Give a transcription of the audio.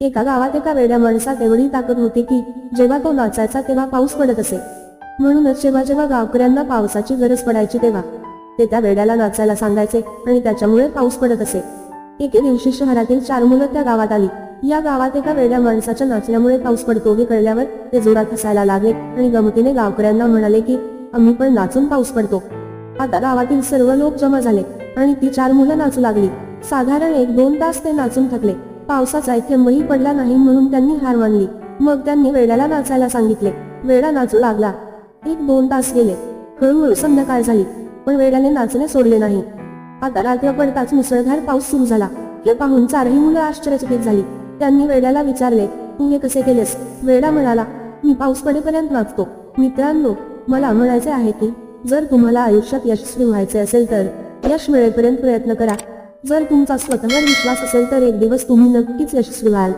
एका गावात एका वेड्या माणसात एवढी ताकद होती की जेव्हा तो नाचायचा तेव्हा पाऊस पडत असे. म्हणूनच जेव्हा जेव्हा गावकऱ्यांना पावसाची गरज पडायची तेव्हा ते त्या वेड्याला नाचायला सांगायचे आणि त्याच्यामुळे पाऊस पडत असे. एके दिवशी शहरातील चार मुलं त्या गावात आली. या गावात एका वेड्या माणसाच्या नाचल्यामुळे पाऊस पडतो हे कळल्यावर ते जोरात हसायला लागले आणि गमतीने गावकऱ्यांना म्हणाले की आम्ही पण नाचून पाऊस पडतो. आता गावातील सर्व लोक जमा झाले आणि ती चार मुलं नाचू लागली. साधारण एक दोन तास ते नाचून थकले. पावसाचा एक थेंबही पडला नाही म्हणून त्यांनी हार मानली. मग त्यांनी वेड्याला नाचायला सांगितले. वेडा नाचू लागला. एक दोन तास गेले. हळूहळू संध्याकाळ झाली. पण वेड्याने नाचणे सोडले नाही. आता रात्र पडताच मुसळधार पाऊस सुरू झाला. हे पाहून चारही मुलं आश्चर्यचकित झाली. त्यांनी वेड्याला विचारले तू हे कसे केलेस? वेडा म्हणाला मी पाऊस पडेपर्यंत नाचतो. मित्रांनो मला म्हणायचे आहे की जर तुम्हाला आयुष्यात यशस्वी व्हायचे असेल तर यश मिळेपर्यंत प्रयत्न करा. जर तुमचा स्वतःवर विश्वास असेल तर एक दिवस तुम्ही नक्कीच यशस्वी व्हाल.